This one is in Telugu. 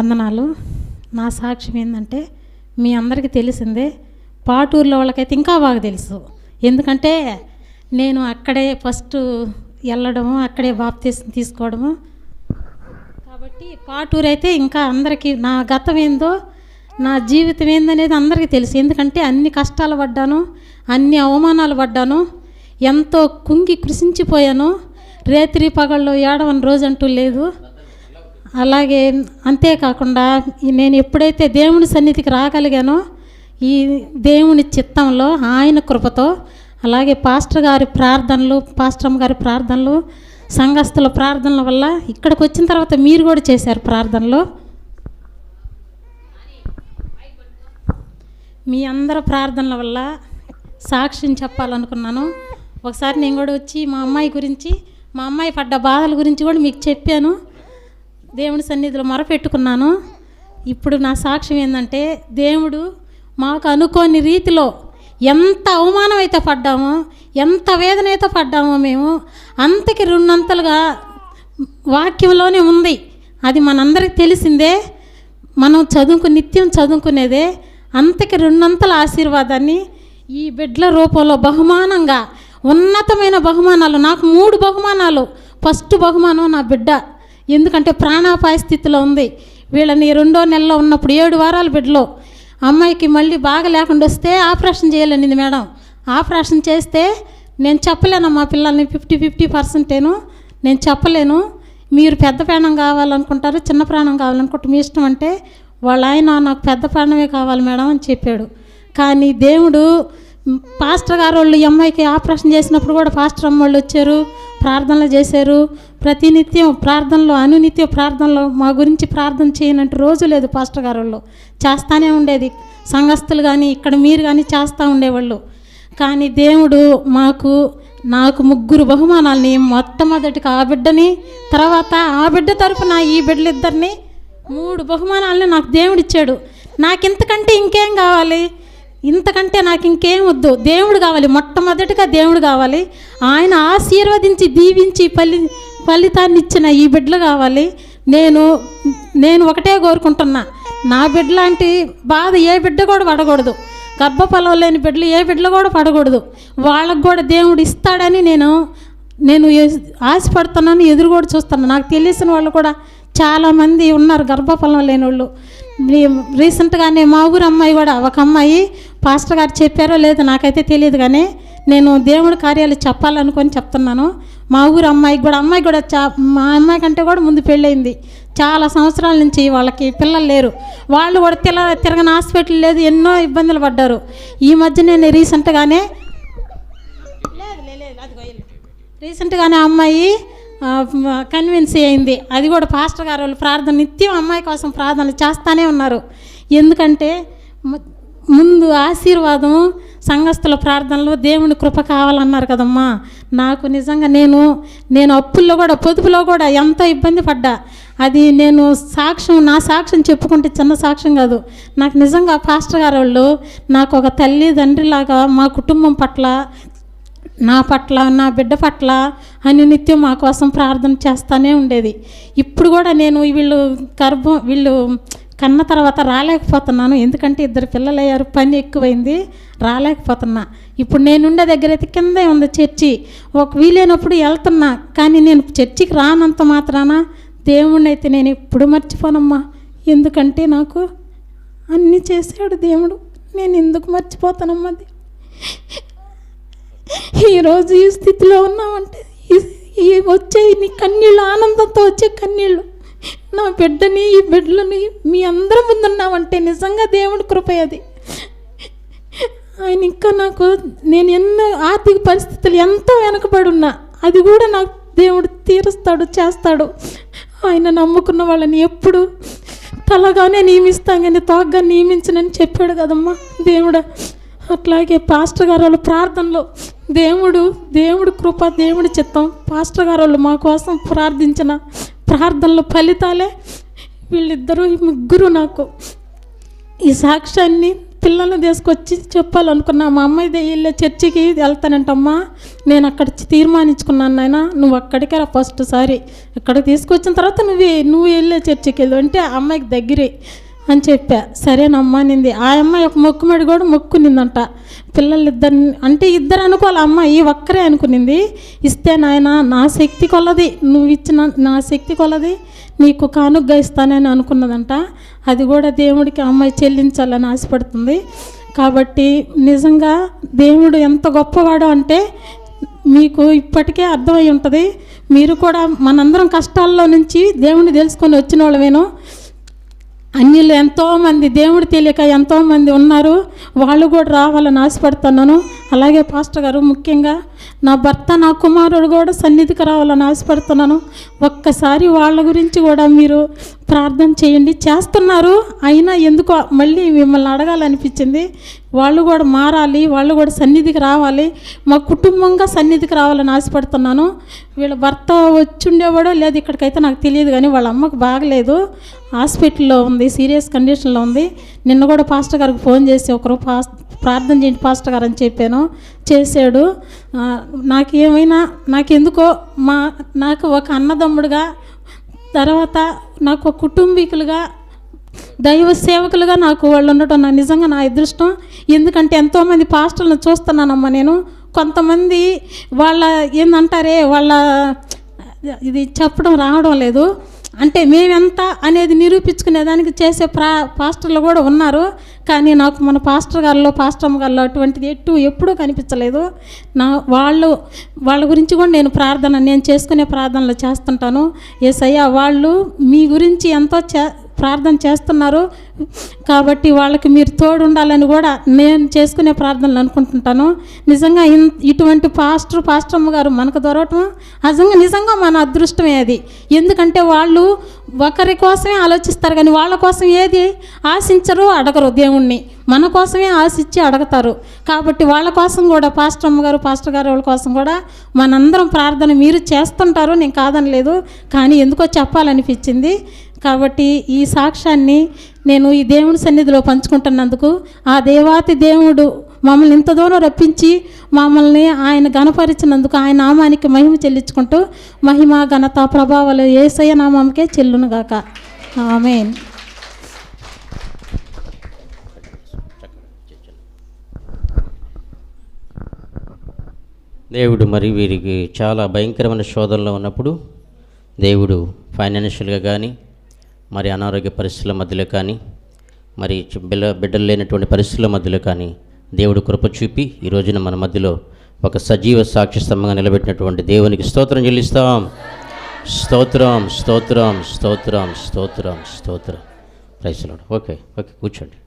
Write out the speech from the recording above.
వందనాలు. నా సాక్ష్యం ఏంటంటే మీ అందరికీ తెలిసిందే పాటూరులో వాళ్ళకైతే ఇంకా బాగా తెలుసు. ఎందుకంటే నేను అక్కడే ఫస్ట్ వెళ్ళడము అక్కడే బాప్తీసం తీసుకోవడము కాబట్టి పాటూరు అయితే ఇంకా అందరికీ నా గతం ఏందో నా జీవితం ఏందనేది అందరికీ తెలుసు. ఎందుకంటే అన్ని కష్టాలు పడ్డాను అన్ని అవమానాలు పడ్డాను ఎంతో కుంగి కృషించిపోయాను. రేత్రి పగళ్ళు ఏడవని రోజు అంటూ లేదు. అలాగే అంతేకాకుండా నేను ఎప్పుడైతే దేవుని సన్నిధికి రాగలిగానో ఈ దేవుని చిత్తంలో ఆయన కృపతో అలాగే పాస్టర్ గారి ప్రార్థనలు పాస్టర్ గారి ప్రార్థనలు సంఘస్థుల ప్రార్థనల వల్ల ఇక్కడికి వచ్చిన తర్వాత మీరు కూడా చేశారు ప్రార్థనలు. మీ అందరి ప్రార్థనల వల్ల సాక్ష్యం చెప్పాలనుకున్నాను. ఒకసారి నేను కూడా వచ్చి మా అమ్మాయి గురించి మా అమ్మాయి పడ్డ బాధల గురించి కూడా మీకు చెప్పాను. దేవుని సన్నిధిలో మొరపెట్టుకున్నాను. ఇప్పుడు నా సాక్ష్యం ఏంటంటే దేవుడు మాకు అనుకోని రీతిలో ఎంత అవమానం అయితే పడ్డామో ఎంత వేదన అయితే పడ్డామో మేము అంతకి రెండంతలుగా వాక్యంలోనే ఉంది. అది మనందరికి తెలిసిందే. మనం చదువుకు నిత్యం చదువుకునేదే అంతకి రెండంతల ఆశీర్వాదాన్ని ఈ బిడ్ల రూపంలో బహుమానంగా ఉన్నతమైన బహుమానాలు నాకు మూడు బహుమానాలు. ఫస్ట్ బహుమానం నా బిడ్డ. ఎందుకంటే ప్రాణాపాయ స్థితిలో ఉంది. వీళ్ళని రెండో నెలలో ఉన్నప్పుడు ఏడు వారాల బిడ్డలో. అమ్మాయికి మళ్ళీ బాగా లేకుండా వస్తే ఆపరేషన్ చేయాలనింది మేడం. ఆపరేషన్ చేస్తే నేను చెప్పలేను మా పిల్లల్ని ఫిఫ్టీ ఫిఫ్టీ పర్సెంటేను. నేను చెప్పలేను. మీరు పెద్ద ప్రాణం కావాలనుకుంటారు చిన్న ప్రాణం కావాలనుకుంటే మీ ఇష్టం అంటే వాళ్ళ ఆయన నాకు పెద్ద ప్రాణమే కావాలి మేడం అని చెప్పాడు. కానీ దేవుడు పాస్టర్ గారు వాళ్ళు ఈ అమ్మాయికి ఆపరేషన్ చేసినప్పుడు కూడా పాస్టర్ అమ్మ వాళ్ళు వచ్చారు ప్రార్థనలు చేశారు. ప్రతినిత్యం ప్రార్థనలో అనునిత్యం ప్రార్థనలో మా గురించి ప్రార్థన చేయనంటే రోజు లేదు పాస్టర్ గారు వాళ్ళు. చేస్తానే ఉండేది. సంఘస్థులు కానీ ఇక్కడ మీరు కానీ చేస్తూ ఉండేవాళ్ళు. కానీ దేవుడు మాకు నాకు ముగ్గురు బహుమానాల్ని మొట్టమొదటిగా ఆ బిడ్డని తర్వాత ఆ బిడ్డ తరపున ఈ బిడ్డలిద్దరిని మూడు బహుమానాలని నాకు దేవుడిచ్చాడు. నాకింతకంటే నాకు ఇంతకంటే ఇంకేం కావాలి? ఇంతకంటే నాకు ఇంకేం వద్దు. దేవుడు కావాలి. మొట్టమొదటిగా దేవుడు కావాలి. ఆయన ఆశీర్వదించి దీవించి ఫలి ఫలితాన్ని ఇచ్చిన ఈ బిడ్డలు కావాలి. నేను నేను ఒకటే కోరుకుంటున్నా. నా బిడ్డ లాంటి బాధ ఏ బిడ్డ కూడా పడకూడదు. గర్భఫలం లేని బిడ్డలు ఏ బిడ్డలు కూడా పడకూడదు. వాళ్ళకు కూడా దేవుడు ఇస్తాడని నేను నేను ఆశపడుతున్నాను ఎదురు కూడా చూస్తున్నాను. నాకు తెలిసిన వాళ్ళు కూడా చాలామంది ఉన్నారు గర్భఫలం లేని వాళ్ళు రీసెంట్గానే మా ఊరు అమ్మాయి కూడా ఒక అమ్మాయి పాస్టర్ గారు చెప్పారో లేదో నాకైతే తెలియదు కానీ నేను దేవుడి కార్యాలు చెప్పాలనుకొని చెప్తున్నాను. మా ఊరు అమ్మాయికి కూడా అమ్మాయి కూడా చా మా అమ్మాయి కంటే కూడా ముందు పెళ్ళయింది. చాలా సంవత్సరాల నుంచి వాళ్ళకి పిల్లలు లేరు. వాళ్ళు కూడా తిల తిరగని హాస్పిటల్ లేదు ఎన్నో ఇబ్బందులు పడ్డారు. ఈ మధ్య నేను రీసెంట్గానే లేదు లేదు రీసెంట్గానే అమ్మాయి కన్విన్స్ అయింది. అది కూడా పాస్టర్ గారు వాళ్ళు ప్రార్థన నిత్యం అమ్మాయి కోసం ప్రార్థనలు చేస్తూనే ఉన్నారు. ఎందుకంటే ముందు ఆశీర్వాదం సంఘస్థుల ప్రార్థనలు దేవుని కృప కావాలన్నారు కదమ్మా. నాకు నిజంగా నేను నేను అప్పుల్లో కూడా పొదుపులో కూడా ఎంతో ఇబ్బంది పడ్డా. అది నేను సాక్ష్యం నా సాక్ష్యం చెప్పుకుంటే చిన్న సాక్ష్యం కాదు. నాకు నిజంగా పాస్టర్ గారు వాళ్ళు నాకు ఒక తల్లి తండ్రిలాగా మా కుటుంబం పట్ల నా పట్ల నా బిడ్డ పట్ల అని నిత్యం మా కోసం ప్రార్థన చేస్తూనే ఉండేది. ఇప్పుడు కూడా నేను వీళ్ళు గర్భం వీళ్ళు కన్న తర్వాత రాలేకపోతున్నాను. ఎందుకంటే ఇద్దరు పిల్లలు అయ్యారు పని ఎక్కువైంది రాలేకపోతున్నా. ఇప్పుడు నేనుండే దగ్గర అయితే కిందే ఉంది చర్చి. ఒక వీలైనప్పుడు వెళ్తున్నా కానీ నేను చర్చికి రానంత మాత్రాన దేవుణ్ణి అయితే నేను ఎప్పుడు మర్చిపోనమ్మా. ఎందుకంటే నాకు అన్నీ చేశాడు దేవుడు. నేను ఎందుకు మర్చిపోతానమ్మా అది ఈరోజు ఈ స్థితిలో ఉన్నామంటే ఈ- వచ్చే నీ కన్నీళ్ళు ఆనందంతో వచ్చే కన్నీళ్ళు నా బిడ్డని ఈ బిడ్డలని మీ అందరి ముందు ఉన్నామంటే నిజంగా దేవుడి కృప అది. ఆయన ఇంకా నాకు నేను ఎన్నో ఆర్థిక పరిస్థితులు ఎంతో వెనకబడి ఉన్నా అది కూడా నాకు దేవుడు తీరుస్తాడు చేస్తాడు. ఆయన నమ్ముకున్న వాళ్ళని ఎప్పుడు తలగానే నియమిస్తాం కానీ తోగ్గా నియమించనని చెప్పాడు కదమ్మా దేవుడు. అట్లాగే పాస్టర్ గారు వాళ్ళ ప్రార్థనలో దేవుడు దేవుడు కృప దేవుడి చిత్తం. పాస్టర్ గారు వాళ్ళు మా కోసం ప్రార్థించిన ప్రార్థనల ఫలితాలే వీళ్ళిద్దరూ ఈ ముగ్గురు నాకు ఈ సాక్ష్యాన్ని పిల్లల్ని తీసుకొచ్చి చెప్పాలనుకున్నా. మా అమ్మాయి వెళ్ళే చర్చికి వెళ్తానంటమ్మా. నేను అక్కడ తీర్మానించుకున్నాను నాయన. నువ్వు అక్కడికే రా ఫస్ట్ సారి. ఇక్కడ తీసుకొచ్చిన తర్వాత నువ్వు నువ్వు వెళ్ళే చర్చికి వెళ్ళు. అంటే ఆ అమ్మాయికి దగ్గరే. అని చెప్పా. సరేనమ్మా నింది ఆ అమ్మాయి ఒక మొక్కుమడి కూడా మొక్కునిందంట. పిల్లలు ఇద్దరు అంటే ఇద్దరు అనుకోవాలి అమ్మ ఈ ఒక్కరే అనుకునింది. ఇస్తే నాయన నా శక్తి కొలది. నువ్వు ఇచ్చిన నా శక్తి కొలది. నీకు కానుగ్గా ఇస్తానని అనుకున్నదంట. అది కూడా దేవుడికి అమ్మాయి చెల్లించాలని ఆశపడుతుంది. కాబట్టి నిజంగా దేవుడు ఎంత గొప్పవాడు అంటే మీకు ఇప్పటికే అర్థమై ఉంటుంది. మీరు కూడా మనందరం కష్టాల్లో నుంచి దేవుని తెలుసుకొని వచ్చిన వాళ్ళమేనో. అన్యులు ఎంతోమంది దేవుడు తెలియక ఎంతోమంది ఉన్నారు. వాళ్ళు కూడా రావాలని ఆశపడుతున్నాను. అలాగే పాస్టర్ గారు ముఖ్యంగా నా భర్త నా కుమారుడు కూడా సన్నిధికి రావాలని ఆశపడుతున్నాను. ఒక్కసారి వాళ్ళ గురించి కూడా మీరు ప్రార్థన చేయండి. చేస్తున్నారు అయినా ఎందుకో మళ్ళీ మిమ్మల్ని అడగాలనిపించింది. వాళ్ళు కూడా మారాలి వాళ్ళు కూడా సన్నిధికి రావాలి. మా కుటుంబంగా సన్నిధికి రావాలని ఆశపడుతున్నాను. వీళ్ళ భర్త వచ్చిండేవాడో లేదు ఇక్కడికైతే నాకు తెలియదు కానీ వాళ్ళ అమ్మకు బాగలేదు. హాస్పిటల్లో ఉంది సీరియస్ కండిషన్లో ఉంది. నిన్న కూడా పాస్టర్ గారికి ఫోన్ చేసి ఒక ఒకరు పాస్ ప్రార్థన చేయండి పాస్టర్ గారు అని చెప్పాను. చేశాడు. నాకేమైనా నాకు ఏమైనా నాకెందుకో మా నాకు ఒక అన్నదమ్ముడుగా తర్వాత నాకు ఒక కుటుంబీకులుగా దైవ సేవకులుగా నాకు వాళ్ళు ఉండటం నా నిజంగా నా అదృష్టం. ఎందుకంటే ఎంతోమంది పాస్టర్లను చూస్తున్నానమ్మా నేను. కొంతమంది వాళ్ళ ఏందంటారే వాళ్ళ ఇది చెప్పడం రావడం లేదు. అంటే మేమెంత అనేది నిరూపించుకునే దానికి చేసే ప్రా పాస్టర్లు కూడా ఉన్నారు. కానీ నాకు మన పాస్టర్ గారిలో పాస్టర్ గారిలో అటువంటిది ఎటు ఎప్పుడూ కనిపించలేదు. నా వాళ్ళు వాళ్ళ గురించి కూడా నేను ప్రార్థన నేను చేసుకునే ప్రార్థనలు చేస్తుంటాను. ఏసయ్య వాళ్ళు మీ గురించి ఎంతో చే ప్రార్థన చేస్తున్నారు. కాబట్టి వాళ్ళకి మీరు తోడు ఉండాలని కూడా నేను చేసుకునే ప్రార్థనలు అనుకుంటుంటాను. నిజంగా ఇటువంటి పాస్టర్ పాస్టమ్మ గారు మనకు దొరకటం నిజంగా నిజంగా మన అదృష్టమే అది. ఎందుకంటే వాళ్ళు ఒకరి కోసమే ఆలోచిస్తారు కానీ వాళ్ళ కోసం ఏది ఆశించరు అడగరు దేవుణ్ణి. మన కోసమే ఆశించి అడుగుతారు. కాబట్టి వాళ్ళ కోసం కూడా పాస్టర్ అమ్మగారు పాస్టర్ గారు వాళ్ళ కోసం కూడా మనందరం ప్రార్థన మీరు చేస్తుంటారు. నేను కాదనలేదు. కానీ ఎందుకో చెప్పాలనిపించింది. కాబట్టి ఈ సాక్ష్యాన్ని నేను ఈ దేవుని సన్నిధిలో పంచుకుంటున్నందుకు ఆ దేవాతి దేవుడు మమ్మల్ని ఇంత దూరం రప్పించి మమ్మల్ని ఆయన గణపరిచినందుకు ఆయన నామానికి మహిమ చెల్లించుకుంటూ మహిమ ఘనత ప్రభావాలు ఏసయ్య నామంకే చెల్లునుగాక ఆమెన్. దేవుడు మరి వీరికి చాలా భయంకరమైన శోధనలో ఉన్నప్పుడు దేవుడు ఫైనాన్షియల్గా కానీ మరి అనారోగ్య పరిస్థితుల మధ్యలో కానీ మరి బిల్ల బిడ్డలు లేనటువంటి పరిస్థితుల మధ్యలో కానీ దేవుడు కృప చూపి ఈ రోజున మన మధ్యలో ఒక సజీవ సాక్షి స్తంభంగా నిలబెట్టినటువంటి దేవునికి స్తోత్రం చెల్లిస్తాం. స్తోత్రం స్తోత్రం స్తోత్రం స్తోత్రం స్తోత్రం. ప్రైస్లాడు ఓకే ఓకే కూర్చోండి.